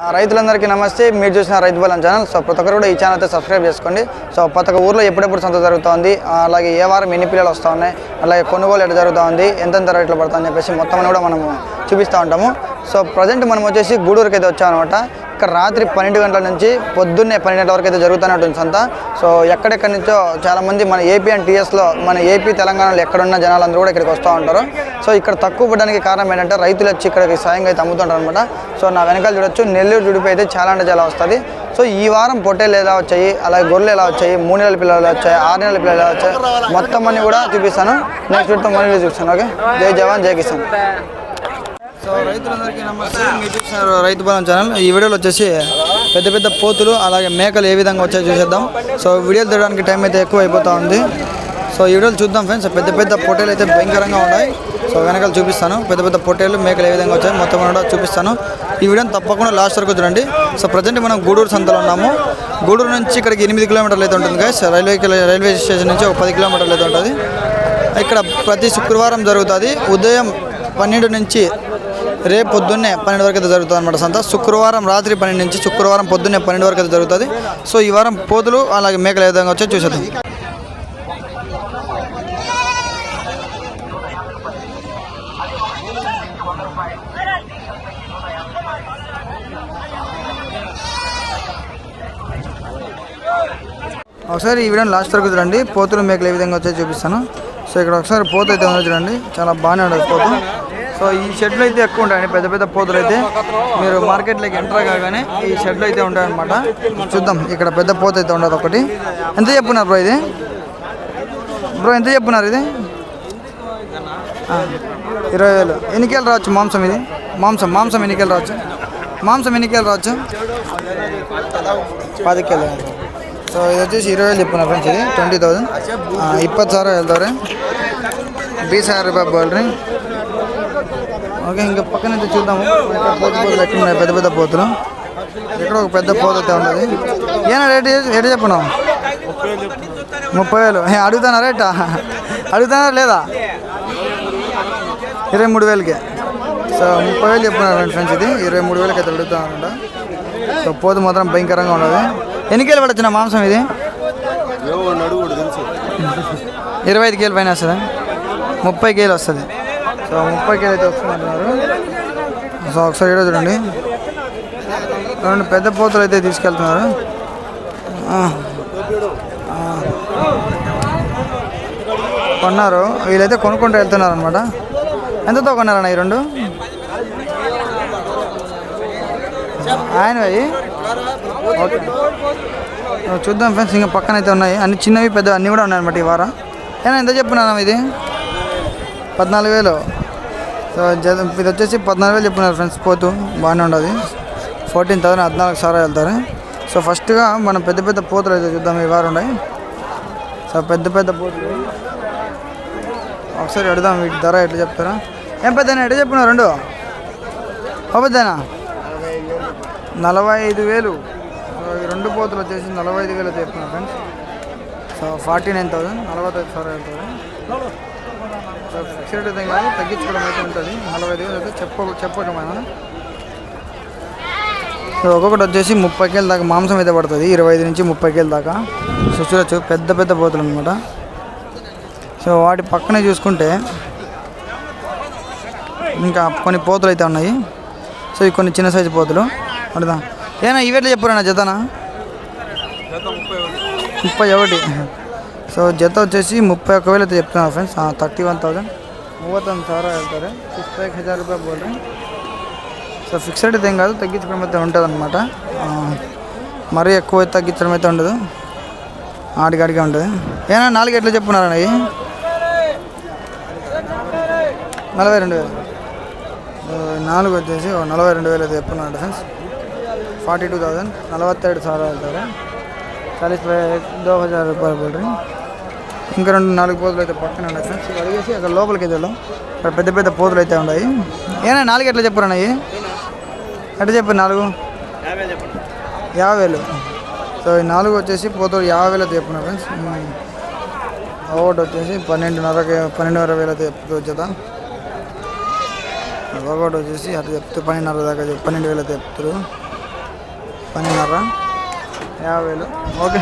ఆ, రైతులందరికీ నమస్తే. మీరు చూసిన రైతు బలం ఛానల్. సో ప్రతి ఒక్కరు కూడా ఈ ఛానల్ అయితే సబ్స్క్రైబ్ చేసుకోండి. సో ప్రతి ఒక్క ఊర్లో ఎప్పుడెప్పుడు సంత జరుగుతోంది అలాగే ఏ వారం ఎన్ని పిల్లలు వస్తూ ఉన్నాయి అలాగే కొనుగోలు ఎట్లా జరుగుతూ ఉంది ఎంతెంత రేట్లు పడుతుందని చెప్పేసి మొత్తం కూడా మనము చూపిస్తూ ఉంటాము. సో ప్రజెంట్ మనం వచ్చేసి గూడూరుకి అయితే వచ్చామన్నమాట. ఇక్కడ రాత్రి పన్నెండు గంటల నుంచి పొద్దున్నే పన్నెండు గంటల వరకు అయితే జరుగుతూనే ఉంటుంది సంత. సో ఎక్కడెక్కడి నుంచో చాలామంది మన ఏపీ అండ్ టీఎస్లో మన ఏపీ తెలంగాణలో ఎక్కడున్న జనాలందరూ కూడా ఇక్కడికి వస్తూ ఉంటారు. సో ఇక్కడ తక్కువ పడడానికి కారణం ఏంటంటే రైతులు వచ్చి ఇక్కడికి సాయంగా అయితే అమ్ముతుంటారు అనమాట సో నా వెనకాల చూడొచ్చు నెల్లూరు జుడిపి అయితే చాలా అంటే చాలా వస్తుంది. సో ఈ వారం పొట్టేలు ఎలా వచ్చాయి అలాగే గొర్రెలు ఎలా వచ్చాయి మూడు నెలల పిల్లలు ఎలా వచ్చాయి ఆరు నెలల పిల్లలు ఎలా వచ్చాయి మొత్తం అన్ని కూడా చూపిస్తాను. నెక్స్ట్ వీడితో మళ్ళీ చూపిస్తాను ఓకే? జై జవాన్ జై కిసాన్. సో రైతులందరికీ నమస్తే. మీరు చూస్తున్నారు రైతు బలం ఛానల్. ఈ వీడియోలో వచ్చేసి పెద్ద పెద్ద పోతులు అలాగే మేకలు ఏ విధంగా వచ్చాయో చూసేద్దాం. సో వీడియోలు తీయడానికి టైం అయితే ఎక్కువ అయిపోతూ ఉంది. సో ఈ వీడియోలు చూద్దాం ఫ్రెండ్స్. పెద్ద పెద్ద పొట్టేలు అయితే భయంకరంగా ఉన్నాయి. సో వెనకాల చూపిస్తాను. పెద్ద పెద్ద పొట్టేలు మేకలు ఏ విధంగా వచ్చాయి మొత్తం కూడా చూపిస్తాను. ఈ వీడియోని తప్పకుండా లాస్ట్ వరకు చూడండి. సో ప్రజెంట్ మనం గూడూరు సంతలో ఉన్నాము. గూడూరు నుంచి ఇక్కడికి ఎనిమిది కిలోమీటర్లు అయితే ఉంటుంది గైస్ రైల్వే రైల్వే స్టేషన్ నుంచి ఒక పది కిలోమీటర్లు అయితే ఉంటుంది. ఇక్కడ ప్రతి శుక్రవారం జరుగుతుంది. ఉదయం పన్నెండు నుంచి రేపు పొద్దున్నే పన్నెండు వరకు అయితే జరుగుతుంది అనమాట సంత. శుక్రవారం రాత్రి పన్నెండు నుంచి శుక్రవారం పొద్దున్నే పన్నెండు వరకు అయితే జరుగుతుంది. సో ఈ వారం పోతులు అలాగే మేకలు ఏ విధంగా వచ్చాయో చూసేద్దాం. ఒకసారి ఈ వీడియోని లాస్ట్ వరకు చూడండి. పోతులు మేకలు ఏ విధంగా వచ్చాయో చూపిస్తాను. సో ఇక్కడ ఒకసారి పోతు అయితే ఉందో చూడండి. చాలా బాగానే ఉండదు పోతు. సో ఈ షెడ్లు అయితే ఎక్కువ ఉంటాయండి. పెద్ద పెద్ద పోతులు అయితే. మీరు మార్కెట్లోకి ఎంటర్ కాగానే ఈ షెడ్లు అయితే ఉంటాయన్నమాట. చూద్దాం. ఇక్కడ పెద్ద పోత అయితే ఉండదు ఒకటి. ఎంత చెప్పున్నారు బ్రో ఇది? బ్రో ఎంత చెప్పున్నారు ఇది? ఇరవై వేలు. ఎన్నికలు రావచ్చు మాంసం ఇది? మాంసం మాంసం ఎన్నికలు రావచ్చు? మాంసం ఎన్నికలు రావచ్చు? పది సో ఇది వచ్చేసి ఇరవై వేలు చెప్పిన ఫ్రెండ్స్ ఇది. ట్వంటీ థౌజండ్ ఇప్పತ್ತು సార్ వెళ్తారు. ಬೀಸ್ బాబు ರೂಪಾಯಿ ఓకే ఇంకా పక్కన అయితే చూద్దాము ఇక్కడ పోతు పోతులు ఉన్నాయి పెద్ద పెద్ద పోతులు. ఇక్కడ ఒక పెద్ద పోత అయితే ఉన్నది. ఏనా రేట్ ఎటు చెప్పను? ముప్పై వేలు. ఏ, అడుగుతానా రేటా? అడుగుతానా లేదా? ఇరవై మూడు వేలకి. సో ముప్పై వేలు చెప్పున్నారు ఫ్రెండ్స్ ఇది. ఇరవై మూడు వేలకి అయితే అడుగుతానంట సో పోతు మాత్రం భయంకరంగా ఉండదు ఎన్ని కేలు పడచ్చిన మాంసం ఇది? ఇరవై ఐదు కేలు పైన వస్తుందా? ముప్పై కేలు వస్తుంది. సో ముప్పై కేజీ అయితే వస్తుందన్నారు సో ఒకసారి ఈడ చూడండి. రెండు పెద్ద పోతులు అయితే తీసుకెళ్తున్నారు. కొన్నారు. వీళ్ళైతే కొనుక్కుంటూ వెళ్తున్నారు అనమాట ఎంతతో కొన్నారన్న ఈ రెండు? ఆయన అవి ఓకే. చూద్దాం ఫ్రెండ్స్ ఇంకా పక్కన అయితే ఉన్నాయి. అన్ని చిన్నవి పెద్ద అన్నీ కూడా ఉన్నాయన్నమాట ఈ వారం. ఏనా ఎంత చెప్పున్నాను ఇది? పద్నాలుగు వేలు. సో ఇది వచ్చేసి పద్నాలుగు వేలు చెప్పినారు ఫ్రెండ్స్ పోతూ బాగానే ఉండదు. ఫోర్టీన్ థౌసండ్ పద్నాలుగు సార్ వెళ్తారు. సో ఫస్ట్గా మనం పెద్ద పెద్ద పోతులు అయితే చూద్దాం ఈ వారం ఉన్నాయి. సో పెద్ద పెద్ద పోతులు. ఒకసారి అడుగుదాం వీటి ధర ఎట్లా చెప్తారా. ఏం పెద్దనా ఎట్లా చెప్పున్నారు రెండు? ఓ పెద్దనా? నలభై ఐదు వేలు. సో ఈ రెండు పోతులు వచ్చేసి నలభై ఐదు వేలు చెప్తున్నారు friends. So forty nine thousand నలభై ఐదు సార్ వెళ్తారు. సో ఫిక్స్డ్ అయితే కాదు తగ్గించుకోవడం అయితే ఉంటుంది. నలభై ఐదు వేలు అయితే చెప్ప చెప్పడం మనం. సో ఒక్కొక్కటి వచ్చేసి ముప్పై కేల దాకా మాంసం అయితే పడుతుంది. ఇరవై ఐదు నుంచి ముప్పై కేల దాకా. సో చూడొచ్చు పెద్ద పెద్ద పోతులు అనమాట సో వాటి పక్కనే చూసుకుంటే ఇంకా కొన్ని పోతులు అయితే ఉన్నాయి. సో ఇవి కొన్ని చిన్న సైజు పోతులు. అడుదా ఏనా ఇవేట్లు చెప్పారన్నా జతనా? ముప్పై ఒకటి. సో జత వచ్చేసి ముప్పై ఒక్క వేలు అయితే చెప్తున్నారు ఫ్రెండ్స్ థర్టీ వన్ థౌసండ్ మూవత్తొమ్మిది ಸಾವಿರ ಹೇಳ್ತಾರೆ సిక్స్ ఫైవ్ హజార్ రూపాయలు బోల్రీ సో ఫిక్స్డ్ అయితే ఏం కాదు తగ్గించుకోవడం అయితే ఉంటుంది అనమాట మరీ ఎక్కువ అయితే తగ్గించడం అయితే ఉండదు ఆడికాడికే ఉంటుంది ఏనా నాలుగు ఎట్లా చెప్పున్నారన్న ఇవి నలభై రెండు వేలు ఆ, నాలుగు వచ్చేసి ఓ నలభై రెండు వేలు అయితే చెప్పున్నాడు ఫ్రెండ్స్ ఫార్టీ టూ థౌసండ్ నలభత్తేడు ಸಾವಿರ ಹೇಳ್ತಾರೆ చాలీస్ దో హజార్ రూపాయలు బోల్రీ ఇంకా రెండు నాలుగు పోతులు అయితే పక్కన ఉన్నాయి ఫ్రెండ్స్. ఇవి అడిగేసి అక్కడ లోపలికి వెళ్ళాం పెద్ద పెద్ద పోతులు అయితే ఉన్నాయి. ఏనా నాలుగు ఎట్లా చెప్పారు అన్నయ్యి? ఎట్లా చెప్పారు నాలుగు? యాభై వేలు సో ఈ నాలుగు వచ్చేసి పోతులు యాభై వేలు అయితే ఫ్రెండ్స్. ఒకటి వచ్చేసి పన్నెండున్నరకి పన్నెండున్నర వేలు అయితే చెప్తూ ఒకటి వచ్చేసి అటు చెప్తే పన్నెండున్నర దాకా పన్నెండు వేలు అయితే చెప్తారు పన్నెండున్నర యాభై వేలు ఓకే.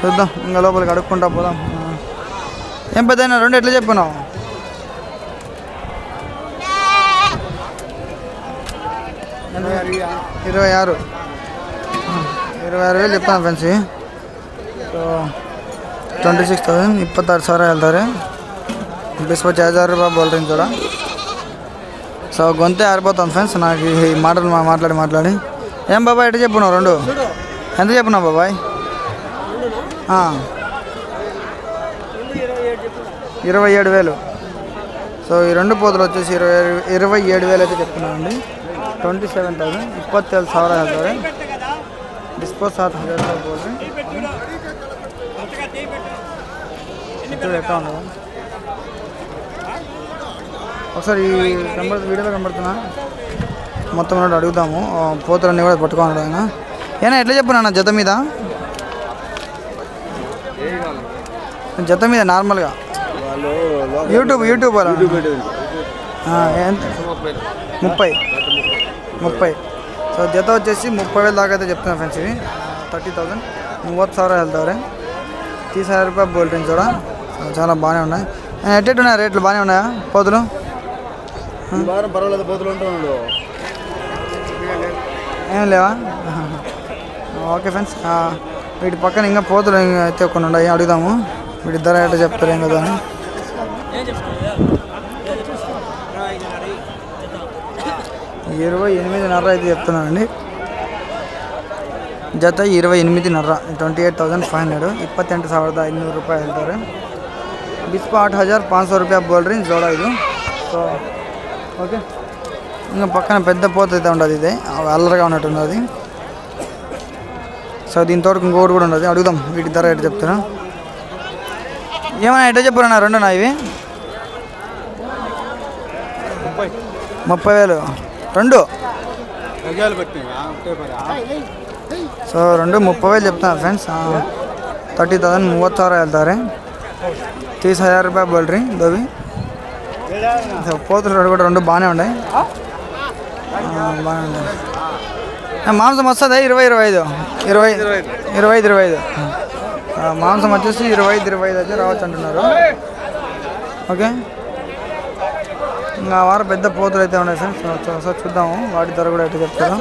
చూద్దాం ఇంకా లోపలికి అడుక్కుంటా పోదాం. ఏం పెద్ద రెండు ఎట్లా చెప్పినావు? ఇరవై ఆరు. ఇరవై ఆరు వేలు చెప్తాను friends. So six thousand thousand sir వెళ్తారు. ಹೇಳ್ತಾರೆ ಬಿಸ್ಪಚ್ಚಿ ಹಜಾರ್ ರೂಪಾಯಿ ಬೋಲ್ರಿಂದ కూడా సో గొంతే ఆరిపోతాం ఫ్రెండ్స్. నాకు ఈ మాటలు మాట్లాడి మాట్లాడి. ఏం బాబాయ్ ఎట్లా చెప్పున్నావు రెండు? ఎంత చెప్పున్నావు బాబాయ్? ఇరవై ఏడు వేలు సో ఈ రెండు పోతులు వచ్చేసి ఇరవై ఇరవై ఏడు వేలు అయితే చెప్తున్నానండి ಟ್ವೆಂಟಿ ಸೆವೆನ್ ತೌಸಂಡ್ ಇಪ್ಪತ್ತೇಳು ಸಾವಿರ ಹೇಳ್ತಾರೆ ಡಿಸ್ಪೋಸ್ ಸಾತ್ ಹಜಾರ್ ರೂಪಾಯಿ ಬೋಲ್ರಿ చూడు ఎట్లా ఉండదు ఒకసారి ఈ కనబడు వీడియోలో కనబడుతున్నా మొత్తం ఉన్నట్టు అడుగుతాము ఆ, పోతులన్నీ కూడా పట్టుకున్నాడు ఆయన ఏనా ఎట్లా చెప్పినా జత మీద జత మీద నార్మల్గా యూట్యూబ్ యూట్యూబ్ అలా ముప్పై. ముప్పై. సో జత వచ్చేసి ముప్పై వేలు దాకా అయితే చెప్తున్నాను ఫ్రెండ్స్ ఇవి. Thirty thousand. మూవత్ సార్ వెళ్తారు తీస్ ಸಾವಿರ రూపాయలు బోల్టన్ చూడ. చాలా బాగానే ఉన్నాయి. ఎట్టెట్టు ఉన్నాయి? రేట్లు బాగానే ఉన్నాయా? పోతులు? పర్వాలేదు పోతులు ఉంటున్నాడు ఏం లేవా? Okay friends. వీటి పక్కన ఇంకా పోతులు అయితే కొన్ని ఉన్నాయి. అడుగుదాము. వీటి ధర ఎట్లా చెప్తారు ఏం కదా ఇరవై ఎనిమిదిన్నర అయితే చెప్తున్నానండి ಜೊತೆ ಇರವೈ ಎನಿಮಿದಿನರ twenty eight thousand five hundred ಇಪ್ಪತ್ತೆಂಟು ಸಾವಿರದ ಐನೂರು ರೂಪಾಯಿ ಹೇಳ್ತಾರೆ ಬಿಸ್ಪ ಆಟ್ ಹಜಾರ್ ಪಾಂಚ್ సో రూపాయ బోల్డ్రీ జోడ ఇది సో ఓకే ఇంకా పక్కన పెద్ద పోత అయితే ఉండదు ఇది అల్లరిగా ఉన్నట్టు ఉన్నది సో దీంతో ఇంకోటి కూడా ఉండదు అడుగుదాం వీటి ధర ఎట్లా చెప్తారా ఏమైనా ఎట్లా చెప్పారన్నా రెండు నా ఇవి ముప్పై వేలు రెండు గజాలు పెట్టినా ಸೊ రెండు ముప్పై వేలు చెప్తాను ఫ్రెండ్స్ ತರ್ಟಿ ತೌಸಂಡ್ ಮೂವತ್ತು ಸಾವಿರ ಹೇಳ್ತಾರೆ తీస్ హజార్ రూపాయలు బోల్డ్రీ దోవి సో పోతులు రెండు కూడా రెండు బాగానే ఉన్నాయి ఆ, బాగానే ఉన్నాయి ఆ, మాంసం వస్తుందా ఇరవై ఇరవై ఐదు ఇరవై ఇరవై ఐదు ఇరవై ఐదు ఆ, మాంసం వచ్చేసి ఇరవై ఐదు ఇరవై ఐదు అయితే రావచ్చు అంటున్నారు ఓకే ఇంకా వారం పెద్ద పోతులు అయితే ఉన్నాయి ఫ్రెండ్స్. సో ఒకసారి చూద్దాము. వాటి ధర కూడా ఎట్లా చెప్తారు?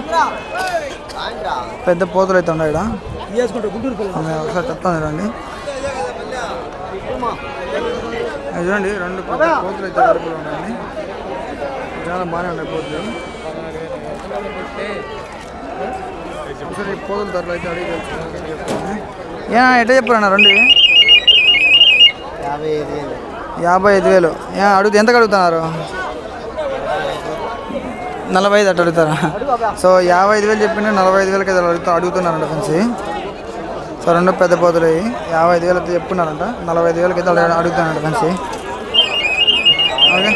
పెద్ద పోతులు అయితే ఉన్నాయి ఒకసారి చెప్తాను రండి చూడండి రెండు పెద్ద పోతులు అయితే వరకులు ఉన్నాయండి చాలా బాగానే ఉన్నాయి పోతులు. ఒకసారి పోతుల ధరలు అయితే అడిగి. చెప్తాను ఎట్లా చెప్పారన్న రెండు? యాభై ఐదు వేలు. యాభై ఐదు వేలు. ఏ అడుగు ఎంత అడుగుతున్నారు? నలభై ఐదు అట్లా అడుగుతారా? సో యాభై ఐదు వేలు చెప్పిన నలభై ఐదు వేలకి అయితే అడుగుతా అడుగుతున్నారంట ఫ్రెండ్స్. సో రెండు పెద్ద పోతులు అయ్యి యాభై ఐదు వేలు అయితే చెప్పున్నారంట నలభై ఐదు వేలకి అయితే అడుగుతున్నారంట ఫ్రెండ్స్. ఓకే.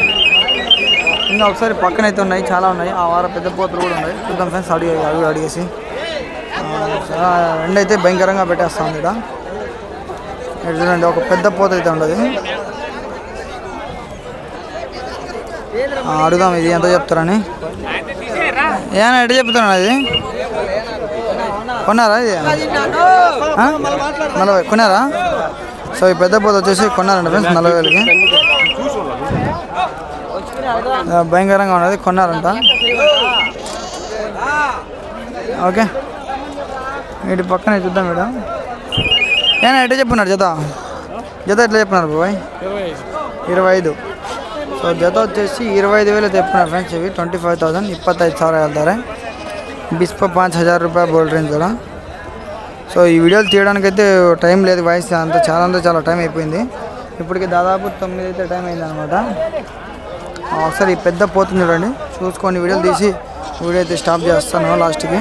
ఇంకా ఒకసారి పక్కన అయితే ఉన్నాయి చాలా ఉన్నాయి. ఆ వారం పెద్ద పోతులు కూడా ఉన్నాయి. చూద్దాం ఫ్రెండ్స్ అడిగి అడుగు అడిగేసి. రెండైతే అయితే భయంకరంగా పెట్టేస్తా ఉంది ఇక్కడ. ఇక్కడ చూడండి ఒక పెద్ద పోత అయితే ఉండదు ఆ, అడుగుదాం ఇది ఎంత చెప్తారని? ఏమైనా ఎట్లా చెప్తున్నాను అది? కొన్నారా ఇది? నలభై కొన్నారా? సో ఈ పెద్ద పోత వచ్చేసి కొన్నారంట ఫ్రెండ్స్ నలభై వేలకి. భయంకరంగా ఉన్నది కొన్నారంట. ఓకే. వీటి పక్కన చూద్దాం మేడం ఏనా ఎట్లా చెప్పున్నారు జత? జత ఎట్లా చెప్పినారు బాబాయ్? ఇరవై ఐదు. సో జత వచ్చేసి ఇరవై ఐదు వేలు తెప్పిన ఫ్రెండ్స్ ఇవి. ట్వంటీ ఫైవ్ ತೌಸಂಡ್ ಇಪ್ಪತ್ತೈದು సార్ వెళ్తారా బిస్ప పాంచ్ హజార్ రూపాయ బోల్డ్ రేంజ్ కూడా సో ఈ వీడియోలు తీయడానికైతే టైం లేదు వాయిస్ అంత చాలా అంతా చాలా టైం అయిపోయింది. ఇప్పటికి దాదాపు తొమ్మిది అయితే టైం అయింది అనమాట ఒకసారి పెద్ద పోతుంది చూడండి. చూసుకొని వీడియోలు తీసి వీడియో అయితే స్టాప్ చేస్తాను లాస్ట్కి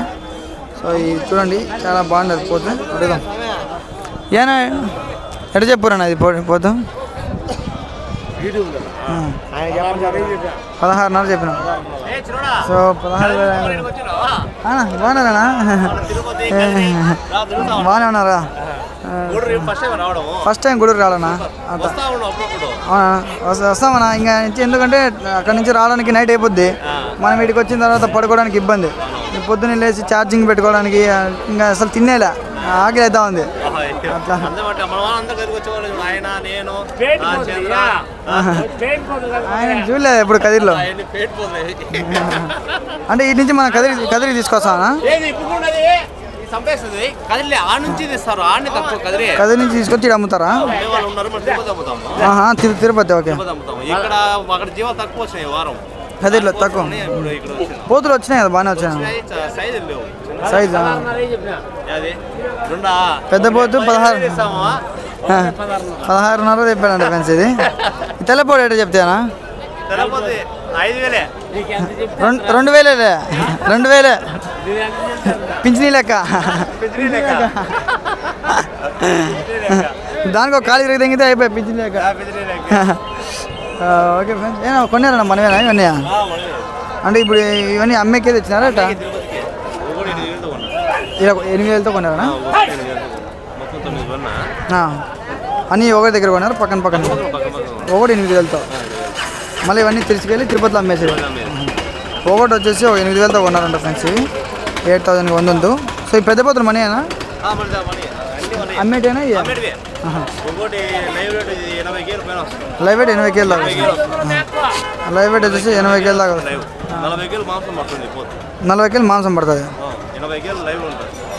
సో ఇది చూడండి చాలా బాగుండదు పోతుంది అడుగుదాం. ఏనా ఎట చెప్పురా అది పోతాం? పదహారున్నర చెప్పిన. సో పదహారు బాగున్నారా బాగానే ఉన్నారా? ఫస్ట్ టైం గుడికి రావాలన్నా? అంత అవునా? వస్తా- వస్తామన్నా. ఇంకా నుంచి ఎందుకంటే అక్కడ నుంచి రావడానికి నైట్ అయిపోద్ది. మనం వీటికి వచ్చిన తర్వాత పడుకోవడానికి ఇబ్బంది. పొద్దున్న లేచి ఛార్జింగ్ పెట్టుకోవడానికి ఇంకా అసలు తినేలే. ఆకలి అవుతా ఉంది. అట్లా. ఆయన చూడలేదు ఎప్పుడు కదిరిలో. అంటే ఇటు నుంచి మనం కదిరి కదిరి తీసుకొస్తానా ఇప్పుడు కదిలే ఆ నుంచి తెస్తారు ఆడని తక్కువ కదిలే కదిరి నుంచి తీసుకొచ్చి అమ్ముతారా? తిరుపతి ఓకే. ఇక్కడ అక్కడ జీవాలు తక్కువ వచ్చినాయి వారం. కదిరిలో తక్కువ. వచ్చినాయి పోతులు వచ్చినాయి కదా బాగానే వచ్చినాయి. సైజ్ పెద్ద పోతు పదహారు. పదహారున్నర చెప్పానండి ఫ్రెండ్స్ ఇది. తెల్లపోడు ఎటు చెప్తానా రెండు రెండు వేలే రెండు వేలే. పింఛనీ లెక్క. దానికి ఒక ఖాళీ తిరిగి తెంగితే అయిపోయి పింఛనీ లెక్క. ఓకే ఫ్రెండ్స్ ఏనా కొన్నారన్న మనమేనా ఇవన్నీ? అంటే ఇప్పుడు ఇవన్నీ అమ్మేకే తెచ్చినారా ఎనిమిది వేలతో కొన్నారా. అన్నీ ఒకటి దగ్గర కొన్నారు? పక్కన పక్కన? పక్క పక్క ఒకటి ఎనిమిది వేలతో. మళ్ళీ ఇవన్నీ తీసుకెళ్ళి తిరుపతిలో అమ్మేసేది ఒకటి వచ్చేసి ఒక ఎనిమిది వేలతో కొన్నారంట ఫ్రెండ్స్ ఇవి ఎయిట్ థౌసండ్కి వందొందు సో ఈ పెద్ద పోతులు మనీనా అమ్మేటేనా? లైవ్ వెయిట్ ఎనభై కేలు దాకా లైవ్ వెయిట్ వచ్చేసి ఎనభై కేలు దాకా నలభై కేలు మాంసం పడుతుంది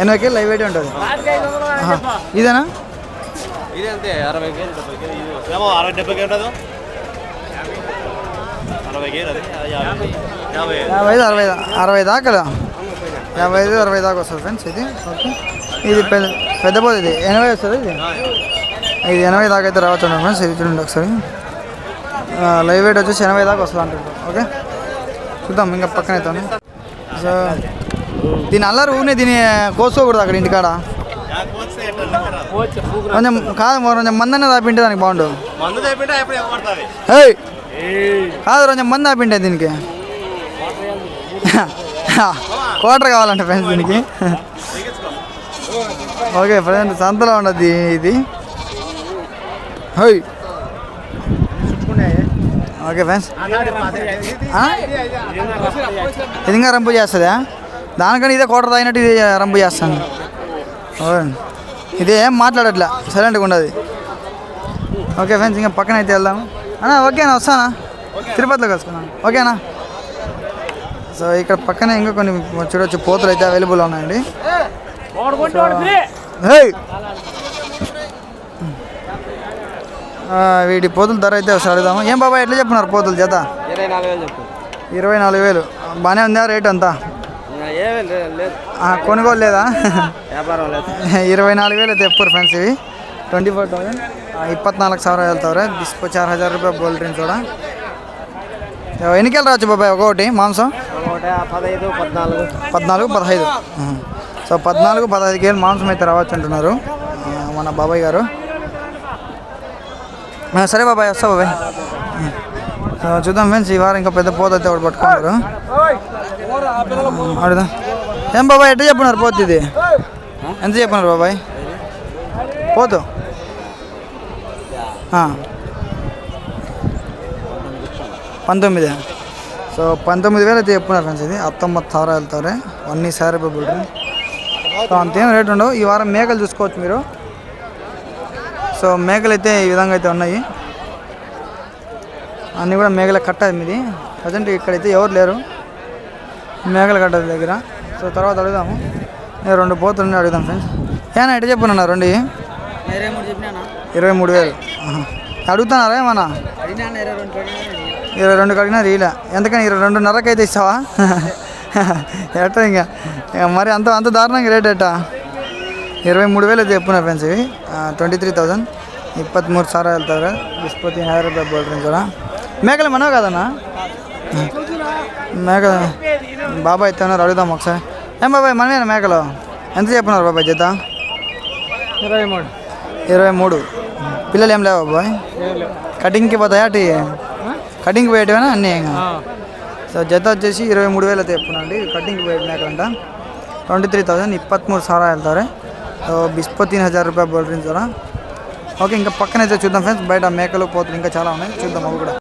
ఎనభై కేలు లైవ్ వెయిట్ ఉంటుంది. ఇదేనా? అరవై కేలు డెబ్బై కేలు ఇది వస్తుంది. ఏమో అరవై డెబ్బై కేలు ఉండదు. అరవై కేలు అది అది యాభై. యాభై. యాభై. ఐదు అరవై అరవై దాకా యాభై ఐదు అరవై దాకా వస్తుంది ఫ్రెండ్స్ ఇది. ఓకే. ఇది పెద్ద పెద్ద పోతు ఇది. ఎనభై వస్తుంది ఇది? ఇది ఎనభై దాకా అయితే రావచ్చు ఫ్రెండ్స్. ఇది చూడండి ఒకసారి. లైవ్ వెయిట్ వచ్చేసి ఎనభై దాకా వస్తుంది అంటుంటాం ఓకే? చూద్దాం ఇంకా పక్కన అవుతాను సో దీని అల్లరి ఊనే దీన్ని కోసుకోకూడదు అక్కడ ఇంటికాడ. కొంచెం కాదు మరి కొంచెం మందనే దాపింటే దానికి బాగుండు. మందు తెప్పింటే ఎప్పుడు పడుతుంది ఏయ్! కాదు కొంచెం మంది దాపింటే దీనికి. క్వార్టర్ కావాలంట ఫ్రెండ్స్ దీనికి. ఓకే ఫ్రెండ్స్ సంతలో ఉండదు ఇది. హోయ్. Okay friends. ఆ? ఇది ఇంకా రంపు చేస్తుందా? దానికని ఇదే కోటర్ తాగినట్టు ఇది రంపు చేస్తాను. ఇది ఏం మాట్లాడట్లే. సైలెంట్గా ఉండదు ఓకే ఫ్రెండ్స్ ఇంకా పక్కన అయితే వెళ్దాము అన్నా ఓకేనా వస్తానా? తిరుపతిలో కలుసుకున్నాను ఓకేనా సో ఇక్కడ పక్కనే ఇంకా కొన్ని చూడొచ్చు పోతులు అయితే అవైలబుల్ ఉన్నాయండి. వీటి పోతుల ధర అయితే ఒకసారి ఏం బాబా ఎట్లా చెప్పినారు పోతులు చేత ఇరవై నాలుగు వేలు బాగానే ఉందా రేట్ అంతా? కొనుగోలు లేదా ఇరవై నాలుగు వేలు అయితే ఎప్పుడు ఫ్రెండ్స్ ఇవి. ట్వంటీ ఫోర్ థౌసండ్ ఇప్పత్నాలుగు ಸಾವಿರ బిస్పు చార్ హజార్ రూపాయలు బోల్ డ్రింక్ ಸೋಡ ఎన్నికలు రావచ్చు బాబాయ్ ఒకటి మాంసం? ఒకటి పదహైదు పద్నాలుగు. పద్నాలుగు పదహైదు. సో పద్నాలుగు పదహైదు కేజీలు మాంసం అయితే రావచ్చు అంటున్నారు మన బాబాయ్ గారు. సరే బాబాయ్ వస్తా బాబాయ్. చూద్దాం ఫ్రెండ్స్ ఈ వారం ఇంకా పెద్ద పోత అయితే ఒకటి పట్టుకున్నారు అడుదా ఏం బాబాయ్ ఎట్ట చెప్పినారు పోతు ఇది? ఎంత చెప్పినారు బాబాయ్? పోతు. పంతొమ్మిది. సో పంతొమ్మిది వేలు అయితే చెప్పినారు ఫ్రెండ్స్ ఇది. అత్తమ్మ తారాలతోనే. అన్ని సారీ బాబు సో అంతేం రేట్ ఉండవు. ఈ వారం మేకలు చూసుకోవచ్చు మీరు. సో మేకలు అయితే ఈ విధంగా అయితే ఉన్నాయి. అన్నీ కూడా మేకల కట్ట ఇది ప్రజెంట్ ఇక్కడైతే ఎవరు లేరు. మేకల కట్ట దగ్గర. సో తర్వాత అడుగుదాము. నేను రెండు పోతులు అడుగుదాం ఫ్రెండ్స్. ఏనా ఎట్లా చెప్పున్నా రెండు. ఇరవై మూడు చెప్పినా ఇరవై మూడు వేలు. అడుగుతున్నారా ఏమన్నా? ఇరవై రెండు కడిగినా రీలా. ఎంతకని ఇరవై రెండున్నరకి అయితే ఇస్తావా? ఎట ఇంకా? మరి అంత అంత దారుణంగా రేట్ ఎట్టా? ఇరవై మూడు వేలు చెప్పున్నారు ఫ్రెండ్స్ ఇవి. ట్వంటీ త్రీ థౌజండ్ ఇప్పత్మూరు సారా వెళ్తారు విస్పతి హైదరాబాద్ బోల్ ఫ్రెండ్స్ కూడా మేకలు మనవ కదన్నా? మేక బాబాయ్ ఉన్నారు అడుగుదాం ఒకసారి. ఏం బాబాయ్ మనమేనా మేకలు? ఎంత చెప్పినారు బాబాయ్ జీత? ఇరవై మూడు. ఇరవై మూడు. పిల్లలు ఏం లేవు బాబాయ్? కటింగ్కి పోతాయా అటు కటింగ్కి పోయేటివేనా అన్నీ? సో జత వచ్చేసి ఇరవై మూడు వేలు అయితే చెప్పునండి కటింగ్ పోయినాకంట ట్వంటీ త్రీ థౌసండ్ ఇప్పత్మూడు సారా వెళ్తారు. సో బిస్పో తీన్ హజార్ రూపాయ బోల్డ్రింగ్ సార్ ఓకే ఇంకా పక్కన అయితే చూద్దాం ఫ్రెండ్స్. బయట మేకలు పోతులు ఇంకా చాలా ఉన్నాయి. చూద్దాం అవి కూడా.